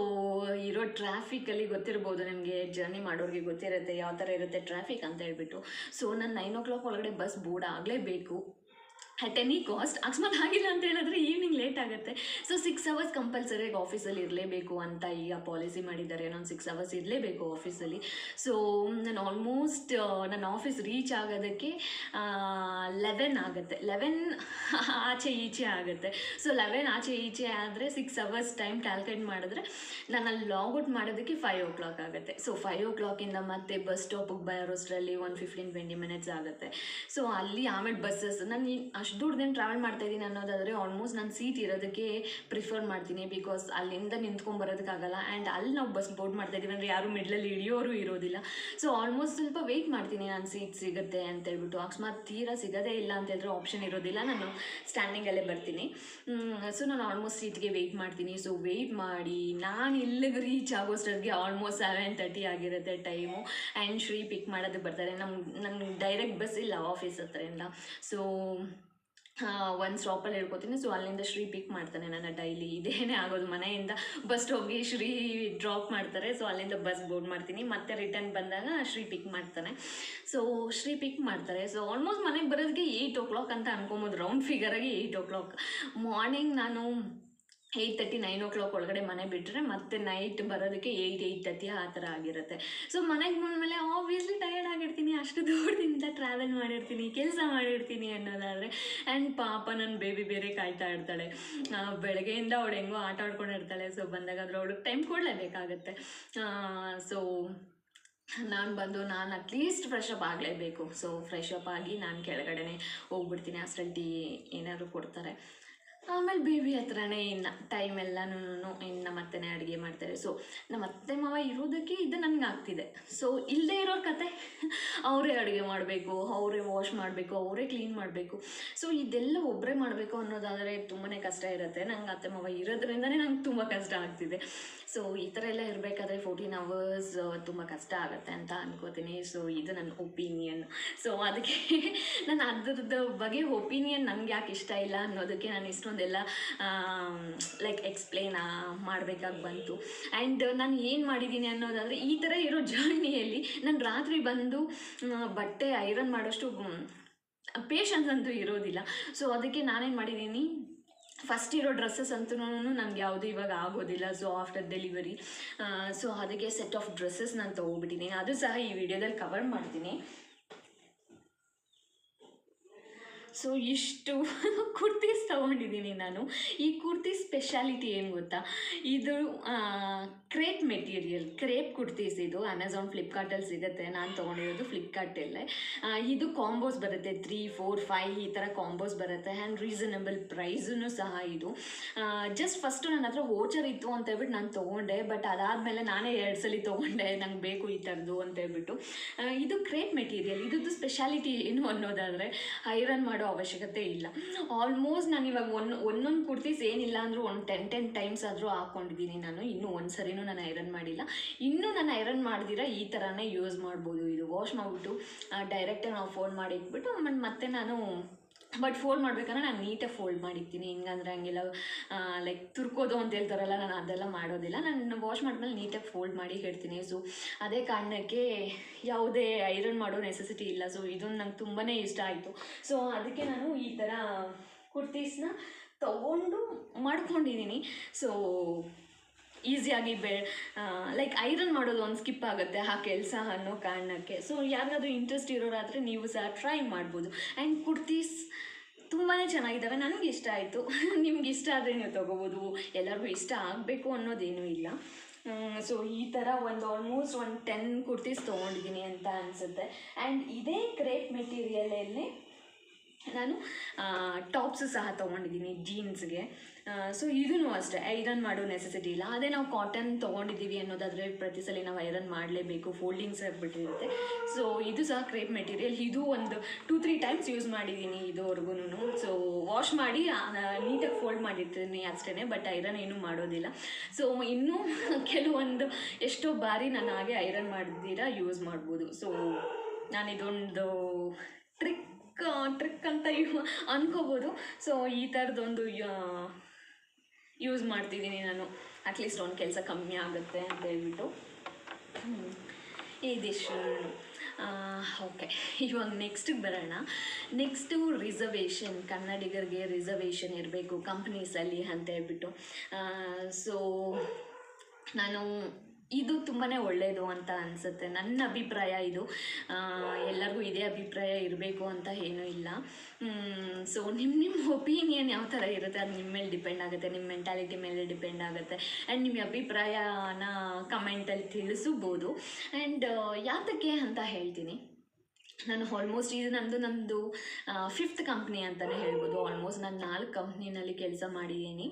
ಇರೋ ಟ್ರಾಫಿಕಲ್ಲಿ ಗೊತ್ತಿರ್ಬೋದು ನಿಮಗೆ ಜರ್ನಿ ಮಾಡೋರಿಗೆ ಗೊತ್ತಿರುತ್ತೆ ಯಾವ ಥರ ಇರುತ್ತೆ ಟ್ರಾಫಿಕ್ ಅಂತ ಹೇಳ್ಬಿಟ್ಟು. ಸೊ ನಾನು ನೈನ್ ಓ ಕ್ಲಾಕ್ ಒಳಗಡೆ ಬಸ್ ಬೋರ್ಡ್ ಆಗಲೇಬೇಕು. ಅಟ್ ಎನಿ ಕಾಸ್ಟ್ ಅಕಸ್ಮಾತ್ ಆಗಿಲ್ಲ ಅಂತ ಹೇಳಿದ್ರೆ ಈವ್ನಿಂಗ್ ಲೇಟ್ ಆಗುತ್ತೆ. ಸೊ ಸಿಕ್ಸ್ ಅವರ್ಸ್ ಕಂಪಲ್ಸರಿಯಾಗಿ ಆಫೀಸಲ್ಲಿ ಇರಲೇಬೇಕು ಅಂತ ಈಗ ಪಾಲಿಸಿ ಮಾಡಿದ್ದಾರೆ. ನಾನು ಸಿಕ್ಸ್ ಅವರ್ಸ್ ಇರಲೇಬೇಕು ಆಫೀಸಲ್ಲಿ ಸೊ ನಾನು ಆಲ್ಮೋಸ್ಟ್ ನನ್ನ ಆಫೀಸ್ ರೀಚ್ ಆಗೋದಕ್ಕೆ ಲೆವೆನ್ ಆಗುತ್ತೆ. ಲೆವೆನ್ ಆಚೆ ಈಚೆ ಆಗುತ್ತೆ. ಸೊ ಲೆವೆನ್ ಆಚೆ ಈಚೆ ಆದರೆ ಸಿಕ್ಸ್ ಅವರ್ಸ್ ಟೈಮ್ ಕ್ಯಾಲ್ಕುಲೇಟ್ ಮಾಡಿದ್ರೆ ನಾನು ಅಲ್ಲಿ ಔಟ್ ಮಾಡೋದಕ್ಕೆ ಫೈವ್ ಓ ಕ್ಲಾಕ್ ಆಗುತ್ತೆ. ಸೊ ಫೈವ್ ಓ ಕ್ಲಾಕಿಂದ ಮತ್ತೆ ಬಸ್ ಸ್ಟಾಪಿಗೆ ಬರೋಷ್ಟರಲ್ಲಿ ಒನ್ ಫಿಫ್ಟೀನ್ ಟ್ವೆಂಟಿ ಮಿನಿಟ್ಸ್ ಆಗುತ್ತೆ. ಸೊ ಅಲ್ಲಿ ಆಮೇಲೆ ಬಸ್ಸಸ್ ನಾನು ಅಷ್ಟು ದೂರದಿಂದ ಟ್ರಾವೆಲ್ ಮಾಡ್ತಾ ಇದ್ದೀನಿ ಅನ್ನೋದಾದರೆ ಆಲ್ಮೋಸ್ಟ್ ನಾನು ಸೀಟ್ ಇರೋದಕ್ಕೆ ಪ್ರಿಫರ್ ಮಾಡ್ತೀನಿ ಬಿಕಾಸ್ ಅಲ್ಲಿಂದ ನಿಂತ್ಕೊಂಡು ಬರೋದಕ್ಕಾಗಲ್ಲ ಆ್ಯಂಡ್ ಅಲ್ಲಿ ನಾವು ಬಸ್ ಬೋರ್ಡ್ ಮಾಡ್ತಾ ಇದ್ದೀವಿ ಅಂದರೆ ಯಾರು ಮಿಡ್ಲಲ್ಲಿ ಇಳಿಯೋರು ಇರೋದಿಲ್ಲ. ಸೊ ಆಲ್ಮೋಸ್ಟ್ ಸ್ವಲ್ಪ ವೆಯ್ಟ್ ಮಾಡ್ತೀನಿ ನಾನು ಸೀಟ್ ಸಿಗುತ್ತೆ ಅಂತ ಹೇಳ್ಬಿಟ್ಟು. ಅಕಸ್ಮಾತ್ ತೀರಾ ಸಿಗೋದೇ ಇಲ್ಲ ಅಂತ ಹೇಳಿದ್ರೆ ಆಪ್ಷನ್ ಇರೋದಿಲ್ಲ. ನಾನು ಸ್ಟ್ಯಾಂಡಿಂಗಲ್ಲೇ ಬರ್ತೀನಿ. ಸೊ ನಾನು ಆಲ್ಮೋಸ್ಟ್ ಸೀಟ್ಗೆ ವೆಯ್ಟ್ ಮಾಡ್ತೀನಿ. ಸೊ ವೆಯ್ಟ್ ಮಾಡಿ ನಾನು ಇಲ್ಲಿಗೆ ರೀಚ್ ಆಗೋಷ್ಟೊತ್ತಿಗೆ ಆಲ್ಮೋಸ್ಟ್ ಸೆವೆನ್ ತರ್ಟಿ ಆಗಿರುತ್ತೆ ಟೈಮು ಆ್ಯಂಡ್ ಶ್ರೀ ಪಿಕ್ ಮಾಡೋದಕ್ಕೆ ಬರ್ತಾರೆ. ನಮ್ಮ ನಮ್ಗೆ ಡೈರೆಕ್ಟ್ ಬಸ್ ಇಲ್ಲ ಆಫೀಸ್ ಹತ್ರದಿಂದ ಸೊ ಒಂದು ಸ್ಟಾಪಲ್ಲಿ ಹೇಳ್ಕೊತೀನಿ ಸೊ ಅಲ್ಲಿಂದ ಶ್ರೀ ಪಿಕ್ ಮಾಡ್ತಾನೆ ನನ್ನ ಡೈಲಿ ಇದೇನೇ ಆಗೋದು. ಮನೆಯಿಂದ ಬಸ್ ಹೋಗಿ ಶ್ರೀ ಡ್ರಾಪ್ ಮಾಡ್ತಾರೆ. ಸೊ ಅಲ್ಲಿಂದ ಬಸ್ ಬೋರ್ಡ್ ಮಾಡ್ತೀನಿ. ಮತ್ತೆ ರಿಟರ್ನ್ ಬಂದಾಗ ಶ್ರೀ ಪಿಕ್ ಮಾಡ್ತಾನೆ. ಸೊ ಶ್ರೀ ಪಿಕ್ ಮಾಡ್ತಾರೆ. ಸೊ ಆಲ್ಮೋಸ್ಟ್ ಮನೆಗೆ ಬರೋದಕ್ಕೆ ಏಯ್ಟ್ ಓ ಕ್ಲಾಕ್ ಅಂತ ಅನ್ಕೊಬೋದು. ರೌಂಡ್ ಫಿಗರಾಗಿ ಏಯ್ಟ್ ಓ ಕ್ಲಾಕ್ ಮಾರ್ನಿಂಗ್ ನಾನು eight thirty nine o'clock ಒಳಗಡೆ ಮನೆ ಬಿಟ್ಟರೆ ಮತ್ತೆ ನೈಟ್ ಬರೋದಕ್ಕೆ ಏಯ್ಟ್ ಏಯ್ಟ್ ತರ್ಟಿ ಆ ಥರ ಆಗಿರುತ್ತೆ. ಸೊ ಮನೆಗೆ ಬಂದಮೇಲೆ ಆಬ್ವಿಯಸ್ಲಿ ಟಯರ್ಡ್ ಆಗಿರ್ತೀನಿ, ಅಷ್ಟು ದೂರದಿಂದ ಟ್ರಾವೆಲ್ ಮಾಡಿರ್ತೀನಿ, ಕೆಲಸ ಮಾಡಿರ್ತೀನಿ ಅನ್ನೋದಾದರೆ. ಆ್ಯಂಡ್ ಪಾಪ ನನ್ನ ಬೇಬಿ ಬೇರೆ ಕಾಯ್ತಾ ಇರ್ತಾಳೆ. ಬೆಳಗ್ಗೆಯಿಂದ ಅವಳು ಹೆಂಗೋ ಆಟ ಆಡ್ಕೊಂಡಿರ್ತಾಳೆ ಸೊ ಬಂದಾಗ ಆದರೆ ಅವಳಿಗೆ ಟೈಮ್ ಕೊಡಲೇಬೇಕಾಗತ್ತೆ. ಸೊ ನಾನು ಬಂದು ನಾನು ಅಟ್ಲೀಸ್ಟ್ ಫ್ರೆಶ್ ಅಪ್ ಆಗಲೇಬೇಕು. ಸೊ ಫ್ರೆಶ್ ಅಪ್ ಆಗಿ ನಾನು ಕೆಳಗಡೆನೆ ಹೋಗ್ಬಿಡ್ತೀನಿ. ಅಷ್ಟರಲ್ಲಿ ಏನಾದ್ರು ಕೊಡ್ತಾರೆ. ಆಮೇಲೆ ಬೇಬಿ ಹತ್ರನೇ ಇನ್ನು ಟೈಮ್ ಎಲ್ಲನೂ ಇನ್ನು ಮತ್ತೆನೇ ಅಡುಗೆ ಮಾಡ್ತಾರೆ. ಸೊ ನಮ್ಮ ಅತ್ತೆ ಮಾವ ಇರೋದಕ್ಕೆ ಇದು ನನಗೆ ಆಗ್ತಿದೆ. ಸೊ ಇಲ್ಲದೆ ಇರೋ ಕತೆ. ಅವರೇ ಅಡುಗೆ ಮಾಡಬೇಕು, ಅವರೇ ವಾಶ್ ಮಾಡಬೇಕು, ಅವರೇ ಕ್ಲೀನ್ ಮಾಡಬೇಕು. ಸೊ ಇದೆಲ್ಲ ಒಬ್ಬರೇ ಮಾಡಬೇಕು ಅನ್ನೋದಾದರೆ ತುಂಬಾ ಕಷ್ಟ ಇರುತ್ತೆ. ನಂಗೆ ಅತ್ತೆ ಮಾವ ಇರೋದ್ರಿಂದನೇ ನಂಗೆ ತುಂಬ ಕಷ್ಟ ಆಗ್ತಿದೆ. ಸೊ ಈ ಥರ ಎಲ್ಲ ಇರಬೇಕಾದ್ರೆ ಫೋರ್ಟೀನ್ ಅವರ್ಸ್ ತುಂಬ ಕಷ್ಟ ಆಗುತ್ತೆ ಅಂತ ಅನ್ಕೋತೀನಿ. ಸೊ ಇದು ನನ್ನ ಒಪಿನಿಯನ್ ಸೊ ಅದಕ್ಕೆ ನಾನು ಅದ್ರದ್ದು ಬಗ್ಗೆ ಒಪಿನಿಯನ್ ನನಗೆ ಯಾಕೆ ಇಷ್ಟ ಇಲ್ಲ ಅನ್ನೋದಕ್ಕೆ ನಾನು ಇಷ್ಟೊಂದೆಲ್ಲ ಲೈಕ್ ಎಕ್ಸ್ಪ್ಲೇನ್ ಮಾಡಬೇಕಾಗಿ ಬಂತು. ಆ್ಯಂಡ್ ನಾನು ಏನು ಮಾಡಿದ್ದೀನಿ ಅನ್ನೋದಾದರೆ, ಈ ಥರ ಇರೋ ಜರ್ನಿಯಲ್ಲಿ ನಾನು ರಾತ್ರಿ ಬಂದು ಬಟ್ಟೆ ಐರನ್ ಮಾಡೋಷ್ಟು ಪೇಷನ್ಸ್ ಅಂತೂ ಇರೋದಿಲ್ಲ. ಸೊ ಅದಕ್ಕೆ ನಾನೇನು ಮಾಡಿದ್ದೀನಿ ಫಸ್ಟ್ ಇರೋ ಡ್ರೆಸ್ಸಸ್ ಅಂತೂ ನನಗೆ ಯಾವುದು ಇವಾಗ ಆಗೋದಿಲ್ಲ. ಸೊ ಆಫ್ಟರ್ ಡೆಲಿವರಿ ಸೊ ಅದಕ್ಕೆ ಸೆಟ್ ಆಫ್ ಡ್ರೆಸ್ಸಸ್ ನಾನು ತೊಗೊಬಿಟ್ಟಿದ್ದೀನಿ ಅದು ಸಹ ಈ ವಿಡಿಯೋದಲ್ಲಿ ಕವರ್ ಮಾಡ್ತೀನಿ. ಸೊ ಇಷ್ಟು ಕುರ್ತೀಸ್ ತೊಗೊಂಡಿದ್ದೀನಿ ನಾನು. ಈ ಕುರ್ತಿ ಸ್ಪೆಷಾಲಿಟಿ ಏನು ಗೊತ್ತಾ? ಇದು ಕ್ರೇಪ್ ಮೆಟೀರಿಯಲ್, ಕ್ರೇಪ್ ಕುರ್ತೀಸ್ ಇದು. ಅಮೆಝಾನ್ ಫ್ಲಿಪ್ಕಾರ್ಟಲ್ಲಿ ಸಿಗುತ್ತೆ. ನಾನು ತೊಗೊಂಡಿರೋದು ಫ್ಲಿಪ್ಕಾರ್ಟಲ್ಲೇ ಇದು ಕಾಂಬೋಸ್ ಬರುತ್ತೆ. ತ್ರೀ ಫೋರ್ ಫೈವ್ ಈ ಥರ ಕಾಂಬೋಸ್ ಬರುತ್ತೆ. ಆ್ಯಂಡ್ ರೀಸನಬಲ್ ಪ್ರೈಸೂ ಸಹ ಇದು. ಜಸ್ಟ್ ಫಸ್ಟು ನನ್ನ ಹತ್ರ ವೋಚರ್ ಇತ್ತು ಅಂತ ಹೇಳ್ಬಿಟ್ಟು ನಾನು ತೊಗೊಂಡೆ. ಬಟ್ ಅದಾದಮೇಲೆ ನಾನೇ ಎರಡು ಸಲ ತೊಗೊಂಡೆ. ನಂಗೆ ಬೇಕು ಈ ಥರದ್ದು ಅಂತ ಹೇಳ್ಬಿಟ್ಟು. ಇದು ಕ್ರೇಪ್ ಮೆಟೀರಿಯಲ್. ಇದ್ದು ಸ್ಪೆಷಾಲಿಟಿ ಏನು ಅನ್ನೋದಾದರೆ, ಐರನ್ ಮಾಡೋ ಅವಶ್ಯಕತೆ ಇಲ್ಲ. ಆಲ್ಮೋಸ್ಟ್ ನಾನು ಇವಾಗ ಒನ್, ಒಂದೊಂದು ಕುರ್ತೀಸ್ ಏನಿಲ್ಲ ಅಂದರೂ ಒಂದು ಟೆನ್ ಟೆನ್ ಟೈಮ್ಸ್ ಆದರೂ ಹಾಕ್ಕೊಂಡಿದ್ದೀನಿ ನಾನು. ಇನ್ನೂ ಒಂದು ಸರಿನೂ ನಾನು ಐರನ್ ಮಾಡಿಲ್ಲ. ಇನ್ನೂ ನಾನು ಐರನ್ ಮಾಡಿದಿರ ಈ ಥರನೇ ಯೂಸ್ ಮಾಡ್ಬೋದು. ಇದು ವಾಶ್ ಮಾಡಿಬಿಟ್ಟು ಡೈರೆಕ್ಟಾಗಿ ನಾವು ಫೋನ್ ಮಾಡಿ ಇಟ್ಬಿಟ್ಟು ಮತ್ತೆ ನಾನು ಬಟ್ ಫೋಲ್ಡ್ ಮಾಡ್ಬೇಕಂದ್ರೆ ನಾನು ನೀಟಾಗಿ ಫೋಲ್ಡ್ ಮಾಡಿರ್ತೀನಿ. ಹಿಂಗಂದ್ರೆ ಹಂಗೆಲ್ಲ ಲೈಕ್ ತುರ್ಕೋದು ಅಂತ ಹೇಳ್ತಾರಲ್ಲ, ನಾನು ಅದೆಲ್ಲ ಮಾಡೋದಿಲ್ಲ. ನಾನು ವಾಶ್ ಮಾಡಿದ್ಮೇಲೆ ನೀಟಾಗಿ ಫೋಲ್ಡ್ ಮಾಡಿ ಹೇಳ್ತೀನಿ. ಸೊ ಅದೇ ಕಾರಣಕ್ಕೆ ಯಾವುದೇ ಐರನ್ ಮಾಡೋ ನೆಸೆಸಿಟಿ ಇಲ್ಲ. ಸೊ ಇದೊಂದು ನಂಗೆ ತುಂಬಾ ಇಷ್ಟ ಆಯಿತು. ಸೊ ಅದಕ್ಕೆ ನಾನು ಈ ಥರ ಕುರ್ತೀಸ್ನ ತಗೊಂಡು ಮಾಡ್ಕೊಂಡಿದ್ದೀನಿ. ಸೊ ಈಸಿಯಾಗಿ ಬೆ ಲೈಕ್ ಐರನ್ ಮಾಡೋದು ಒಂದು ಸ್ಕಿಪ್ ಆಗುತ್ತೆ, ಆ ಕೆಲಸ ಅನ್ನೋ ಕಾರಣಕ್ಕೆ. ಸೊ ಯಾರಿಗಾದ್ರೂ ಇಂಟ್ರೆಸ್ಟ್ ಇರೋರಾದರೆ ನೀವು ಸಹ ಟ್ರೈ ಮಾಡ್ಬೋದು. ಆ್ಯಂಡ್ ಕುರ್ತೀಸ್ ತುಂಬಾ ಚೆನ್ನಾಗಿದ್ದಾವೆ, ನನಗೆ ಇಷ್ಟ ಆಯಿತು. ನಿಮ್ಗೆ ಇಷ್ಟ ಆದರೆ ನೀವು ತೊಗೋಬೋದು. ಎಲ್ಲರಿಗೂ ಇಷ್ಟ ಆಗಬೇಕು ಅನ್ನೋದೇನೂ ಇಲ್ಲ. ಸೊ ಈ ಥರ ಒಂದು ಆಲ್ಮೋಸ್ಟ್ ಒಂದು ಟೆನ್ ಕುರ್ತೀಸ್ ತೊಗೊಂಡಿದ್ದೀನಿ ಅಂತ ಅನಿಸುತ್ತೆ. ಆ್ಯಂಡ್ ಇದೇ ಕ್ರೇಪ್ ಮೆಟೀರಿಯಲಲ್ಲಿ ನಾನು ಟಾಪ್ಸು ಸಹ ತೊಗೊಂಡಿದ್ದೀನಿ ಜೀನ್ಸ್ಗೆ ಸೊ ಇದೂ ಅಷ್ಟೇ, ಐರನ್ ಮಾಡೋ ನೆಸೆಸಿಟಿ ಇಲ್ಲ. ಅದೇ ನಾವು ಕಾಟನ್ ತೊಗೊಂಡಿದ್ದೀವಿ ಅನ್ನೋದಾದರೆ ಪ್ರತಿ ಸಲ ನಾವು ಐರನ್ ಮಾಡಲೇಬೇಕು ಫೋಲ್ಡಿಂಗ್ಸ್ ಆಗಿಬಿಟ್ಟಿರುತ್ತೆ. ಸೊ ಇದು ಸಹ ಕ್ರೇಪ್ ಮೆಟೀರಿಯಲ್ ಇದು ಒಂದು ಟೂ ತ್ರೀ ಟೈಮ್ಸ್ ಯೂಸ್ ಮಾಡಿದ್ದೀನಿ ಇದುವರೆಗೂ ಸೊ ವಾಶ್ ಮಾಡಿ ನೀಟಾಗಿ ಫೋಲ್ಡ್ ಮಾಡಿರ್ತೀನಿ ಅಷ್ಟೇ ಬಟ್ ಐರನ್ ಏನೂ ಮಾಡೋದಿಲ್ಲ. ಸೊ ಇನ್ನೂ ಕೆಲವೊಂದು ಎಷ್ಟೋ ಬಾರಿ ನಾನು ಹಾಗೆ ಐರನ್ ಮಾಡಿದ್ದೀರಾ ಯೂಸ್ ಮಾಡ್ಬೋದು. ಸೊ ನಾನು ಇದೊಂದು ಟ್ರಿಕ್ ಟ್ರಿಕ್ ಅಂತ ಅನ್ಕೋಬೋದು. ಸೊ ಈ ಥರದೊಂದು ಯೂಸ್ ಮಾಡ್ತಿದ್ದೀನಿ ನಾನು. ಅಟ್ಲೀಸ್ಟ್ ಒಂದು ಕೆಲಸ ಕಮ್ಮಿ ಆಗುತ್ತೆ ಅಂತ ಹೇಳ್ಬಿಟ್ಟು. ಇದಿಷ್ಟು ಓಕೆ ಇವಾಗ ನೆಕ್ಸ್ಟಿಗೆ ಬರೋಣ. ನೆಕ್ಸ್ಟು ರಿಸರ್ವೇಷನ್ ಕನ್ನಡಿಗರಿಗೆ ರಿಸರ್ವೇಷನ್ ಇರಬೇಕು ಕಂಪ್ನೀಸಲ್ಲಿ ಅಂತ ಹೇಳ್ಬಿಟ್ಟು. ಸೊ ನಾನು ಇದು ತುಂಬಾ ಒಳ್ಳೆಯದು ಅಂತ ಅನಿಸುತ್ತೆ. ನನ್ನ ಅಭಿಪ್ರಾಯ ಇದು. ಎಲ್ಲರಿಗೂ ಇದೇ ಅಭಿಪ್ರಾಯ ಇರಬೇಕು ಅಂತ ಏನೂ ಇಲ್ಲ. ಸೊ ನಿಮ್ಮ ನಿಮ್ಮ ಒಪಿನಿಯನ್ ಯಾವ ಥರ ಇರುತ್ತೆ? ಅದು ನಿಮ್ಮ ಮೇಲೆ ಡಿಪೆಂಡ್ ಆಗುತ್ತೆ ನಿಮ್ಮ ಮೆಂಟಾಲಿಟಿ ಮೇಲೆ ಡಿಪೆಂಡ್ ಆಗುತ್ತೆ. ಆ್ಯಂಡ್ ನಿಮ್ಮ ಅಭಿಪ್ರಾಯನ ಕಮೆಂಟಲ್ಲಿ ತಿಳಿಸ್ಬೋದು ಆ್ಯಂಡ್ ಯಾತಕ್ಕೆ ಅಂತ ಹೇಳ್ತೀನಿ. ನಾನು ಆಲ್ಮೋಸ್ಟ್ ಇದು ನಮ್ಮದು ನಮ್ಮದು ಫಿಫ್ತ್ ಕಂಪ್ನಿ ಅಂತಲೇ ಹೇಳ್ಬೋದು. ಆಲ್ಮೋಸ್ಟ್ ನಾನು ನಾಲ್ಕು ಕಂಪ್ನಿನಲ್ಲಿ ಕೆಲಸ ಮಾಡಿದ್ದೀನಿ.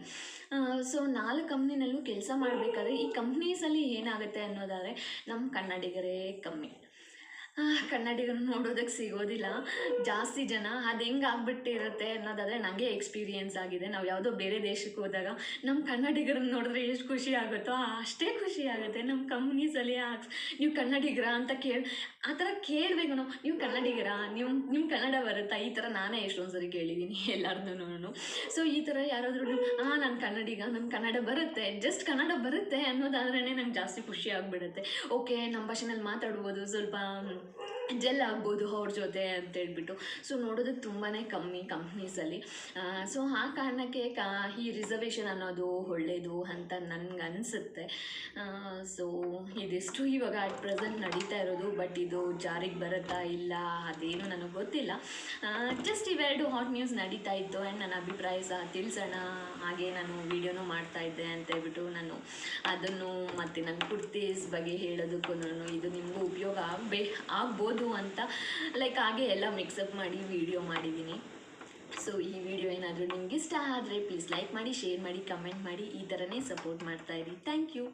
ಸೊ ನಾಲ್ಕು ಕಂಪ್ನಿನಲ್ಲೂ ಕೆಲಸ ಮಾಡಬೇಕಾದ್ರೆ ಈ ಕಂಪ್ನೀಸಲ್ಲಿ ಏನಾಗುತ್ತೆ ಅನ್ನೋದಾದರೆ ನಮ್ಮ ಕನ್ನಡಿಗರೇ ಕಮ್ಮಿ. ಕನ್ನಡಿಗರು ನೋಡೋದಕ್ಕೆ ಸಿಗೋದಿಲ್ಲ. ಜಾಸ್ತಿ ಜನ, ಅದು ಹೆಂಗೆ ಆಗ್ಬಿಟ್ಟಿರುತ್ತೆ ಅನ್ನೋದಾದರೆ ನನಗೆ ಎಕ್ಸ್ಪೀರಿಯೆನ್ಸ್ ಆಗಿದೆ. ನಾವು ಯಾವುದೋ ಬೇರೆ ದೇಶಕ್ಕೆ ಹೋದಾಗ ನಮ್ಮ ಕನ್ನಡಿಗರನ್ನ ನೋಡಿದ್ರೆ ಎಷ್ಟು ಖುಷಿ ಆಗುತ್ತೋ ಅಷ್ಟೇ ಖುಷಿ ಆಗುತ್ತೆ. ನಮ್ಮ ಕಂಪ್ನೀಸಲ್ಲಿ ನೀವು ಕನ್ನಡಿಗರ ಅಂತ ಕೇಳಿ ಆ ಥರ ಕೇಳಬೇಕು ನಾವು. ನೀವು ಕನ್ನಡಿಗರ? ನಿಮ್ಮ ನಿಮ್ಮ ಕನ್ನಡ ಬರುತ್ತಾ? ಈ ಥರ ನಾನೇ ಎಷ್ಟೊಂದು ಸರಿ ಕೇಳಿದ್ದೀನಿ ಎಲ್ಲರನ್ನೂ ಸೊ ಈ ಥರ ಯಾರಾದರೂ ಹಾಂ ನಾನು ಕನ್ನಡಿಗ ನಮ್ಮ ಕನ್ನಡ ಬರುತ್ತೆ. ಜಸ್ಟ್ ಕನ್ನಡ ಬರುತ್ತೆ ಅನ್ನೋದಾದ್ರೇ ನಂಗೆ ಜಾಸ್ತಿ ಖುಷಿ ಆಗಿಬಿಡುತ್ತೆ. ಓಕೆ ನಮ್ಮ ಭಾಷೆನಲ್ಲಿ ಮಾತಾಡ್ಬೋದು. ಸ್ವಲ್ಪ ಜೆಲ್ ಆಗ್ಬೋದು ಅವ್ರ ಜೊತೆ ಅಂತ ಹೇಳ್ಬಿಟ್ಟು. ಸೊ ನೋಡೋದಕ್ಕೆ ತುಂಬಾ ಕಮ್ಮಿ ಕಂಪ್ನೀಸಲ್ಲಿ ಸೊ ಆ ಕಾರಣಕ್ಕೆ ಕಾ, ಈ ರಿಸರ್ವೇಷನ್ ಅನ್ನೋದು ಒಳ್ಳೆಯದು ಅಂತ ನನಗೆ ಅನಿಸುತ್ತೆ. ಸೊ ಇದಿಷ್ಟು ಇವಾಗ ಅಟ್ ಪ್ರೆಸೆಂಟ್ ನಡೀತಾ ಇರೋದು ಬಟ್ ಇದು ಜಾರಿಗೆ ಬರುತ್ತಾ ಇಲ್ಲ ಅದೇನು ನನಗೆ ಗೊತ್ತಿಲ್ಲ. ಜಸ್ಟ್ ಇವೆರಡು ಹಾಟ್ ನ್ಯೂಸ್ ನಡೀತಾ ಇತ್ತು ಆ್ಯಂಡ್ ನನ್ನ ಅಭಿಪ್ರಾಯ ಸಹ ತಿಳಿಸೋಣ. ಹಾಗೆ ನಾನು ವೀಡಿಯೋನೂ ಮಾಡ್ತಾ ಇದ್ದೆ ಅಂತ ಹೇಳ್ಬಿಟ್ಟು ನಾನು ಅದನ್ನು ಮತ್ತು ನನ್ನ ಕುರ್ತೀಸ್ ಬಗ್ಗೆ ಹೇಳೋದಕ್ಕೂ ಇದು ನಿಮಗೂ ಉಪಯೋಗ ಆಗಬೇ, ಆಗ್ಬೋದು. ಅಂತ. ಲೈಕ್ ಹಾಗೆ ಎಲ್ಲ ಮಿಕ್ಸಪ್ ಮಾಡಿ ವಿಡಿಯೋ ಮಾಡಿದ್ದೀನಿ ಸೊ ಈ ವಿಡಿಯೋ ಏನಾದರೂ ನಿಮ್ಗೆ ಇಷ್ಟ ಆದರೆ ಪ್ಲೀಸ್ ಲೈಕ್ ಮಾಡಿ ಶೇರ್ ಮಾಡಿ ಕಮೆಂಟ್ ಮಾಡಿ, ಈ ಥರನೇ ಸಪೋರ್ಟ್ ಮಾಡ್ತಾ ಇರಿ. Thank you